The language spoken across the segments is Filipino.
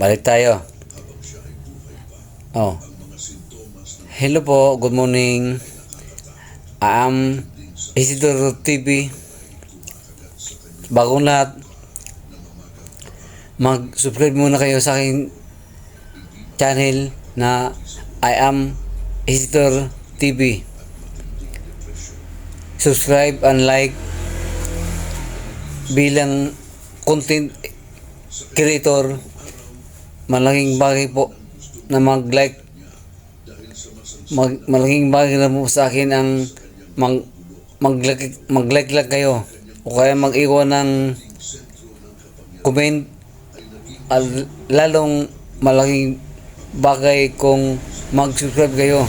Balik tayo. Oh. Hello po, good morning. I am Isidoro TV. Bagong lahat, mag-subscribe muna kayo sa aking channel na I am Isidoro TV. Subscribe and like bilang content creator malaking bagay po na mag-like mag, malaking bagay na po sa akin ang mag, mag-like, mag-like lang kayo o kaya mag-iwan ng comment al, lalong malaking bagay kung mag-subscribe kayo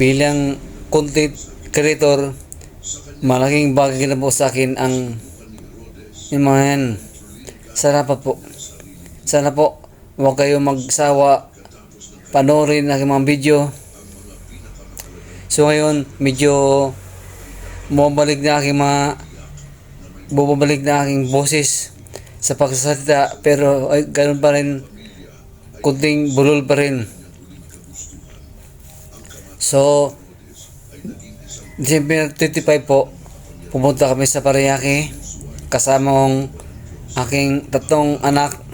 bilang content creator malaking bagay na po sa akin ang yung mga yan. Sana pa po. Sana po, huwag kayo magsawa panoorin ang mga video. So ngayon, medyo bumabalik na aking mga bumabalik na aking boses sa pagsasalita pero ay, ganun pa rin kunting bulol pa rin. So, December 25 po, pumunta kami sa Paranaque kasama kong aking tatlong anak.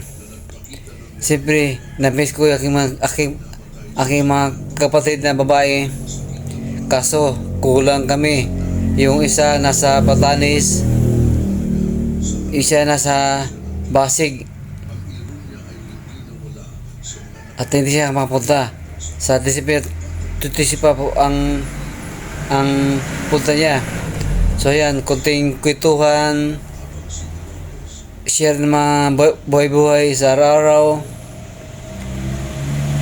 Siyempre, na-miss ko yung aking mga, aking, aking mga kapatid na babae. Kaso, kulang kami. Yung isa nasa Batanes, isa nasa Basig. At hindi siya mapunta. Sa December 25 po ang ang punta niya. So yan, kunting kwentuhan, share ng mga bu- buhay-buhay sa araw-araw.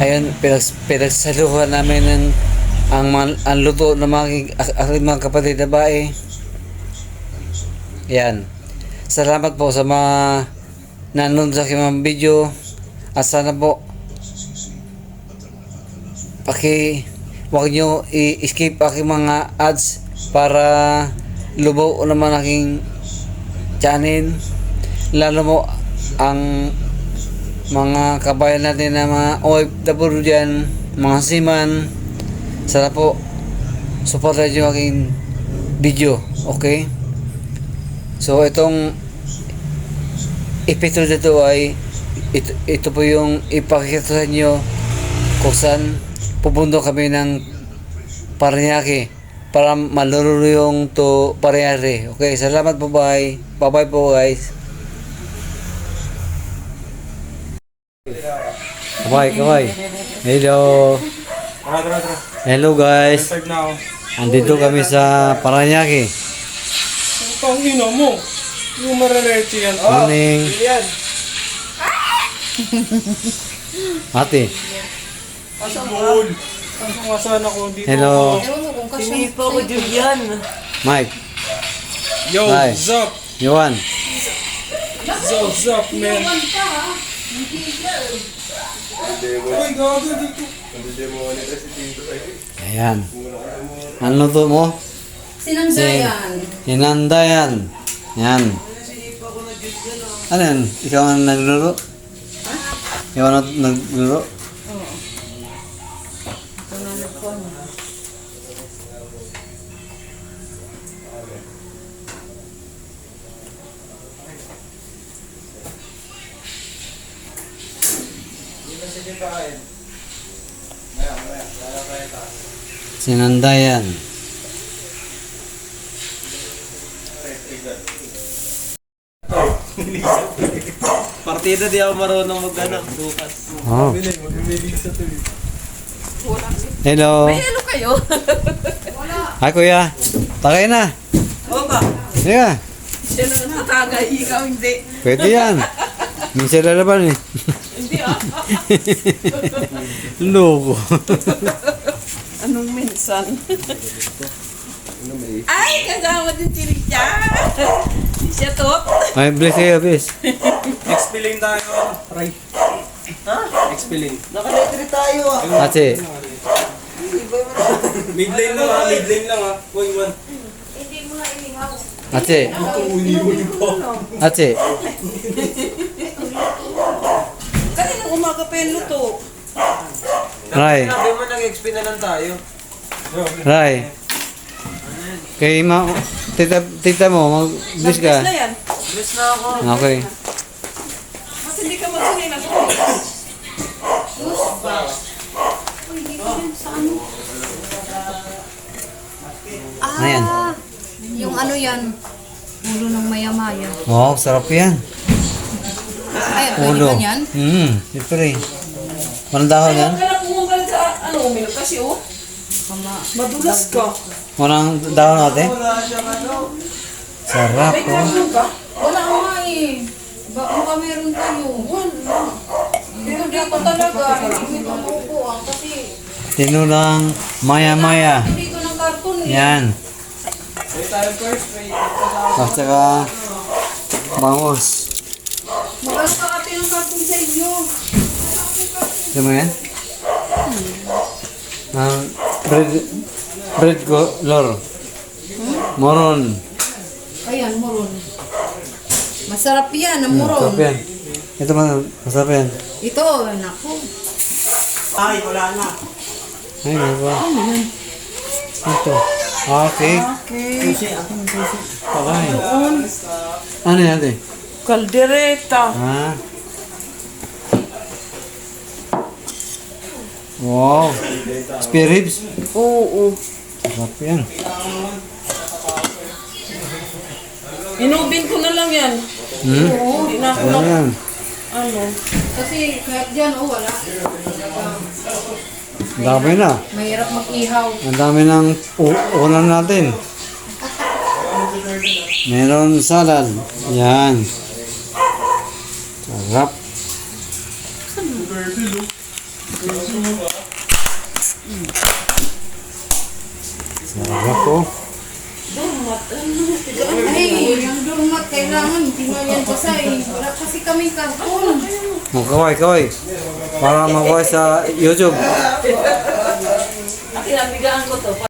Ayun, pinags, pinagsaluhan namin ng ang, ang luto ng mga, ak- aking mga kapatid na bae. Yan. Salamat po sa mga nanonood sa aking mga video. At sana po paki wag nyo i-skip aking mga ads para lubaw naman aking channel lalo mo ang mga kabayan natin na mga OFW dyan mga seaman sana po supportan nyo aking video okay so itong episode na ito ay ito, ito po yung ipakita sa inyo kung saan pupunta kami ng Paranaque para maluro yung to Paranaque. Okay, salamat po bye. Bye-bye po guys. Kabay, kabay. Hello. Tara, tara, tara. Hello guys. Na ako. Andito kami sa Paranaque. Ang tangina mo. Yung maraleche yan. Ah, Morning. yan. Ate. Goal. Ang sumasan ako dito. Hello. Sinipa ko Julian. Mike. Yo, Hi. Zup. Yuan. Zup, Zup, man. Ayan. Ano to mo? Sinanggayan. Hinandayan. Yan. Ano yan? Ikaw ang naglaro? Ikaw ang naglaro? Sinandayan. Partida di ako marunong mag-ano, bukas. Oh. Sa tuloy. Hello. Kayo? Hi kuya. Tagay na. Oo ba? Sige. Siya lang tatagay, ikaw hindi. Pwede yan. Minsan lalaban eh. Hindi ah. Loko. Anong minsan? Ay, kasama din si Richard. Siya to. Ay, bless kayo, bless. Explain tayo. Try. Ha? Explain. Nakaletre tayo ah. Ate. Mid lane lang ha. Mid lane lang ha. Going one. Ate. Uli mo yung Ate. Papel luto. Ray. Sabi mo nag-XP na lang tayo. Ray. Kay ma... Tita, tita mo, mag-bis ka. Nag-miss na yan. Miss na ako. Okay. Mas hindi ka Ano yan? Ah, yung ano yan, ulo ng maya-maya. Wow, sarap yan. Ulo. ba yan? Hmm, siyempre. Walang dahon yan? Huwag ka lang umugal sa ano, uminom kasi oh. Madulas ka. Walang dahon natin? Ano. Sarap May oh. karton ka? Wala nga eh. Ba, baka meron tayo. Wala. Pero dito talaga, hindi mo makukuha kasi Tinulang maya-maya. Dito ng karton eh. Yan. At saka bangus. Magal pa kati ng karton sa inyo. Ito mo yan? Ang bread, bread color. Moron. Ayan, moron. Masarap yan, ang Hmm, moron. yan. Ito man, masarap yan. Ito, naku. Ay, wala na. Ay, ano ba? Ito. Okay. Susi, ako ng. Okay. Ano yan, ate? Kaldereta. Ah. Wow. Spare ribs. Oo. Sarap yan. Inubin ko na lang yan. Hmm? Hindi na ako Ano na, yan? ano. Kasi kahit dyan, oh, wala. Ang dami na. Mahirap mag-ihaw. Ang dami ng u- ulam natin. Meron salad. Yan. Sarap. Sarap po. Ay, yung durmat kailangan, hindi nga yan basay. Wala kasi kaming karton. Oh, kaway, kaway. Para makuha sa YouTube. Akin ang bigaan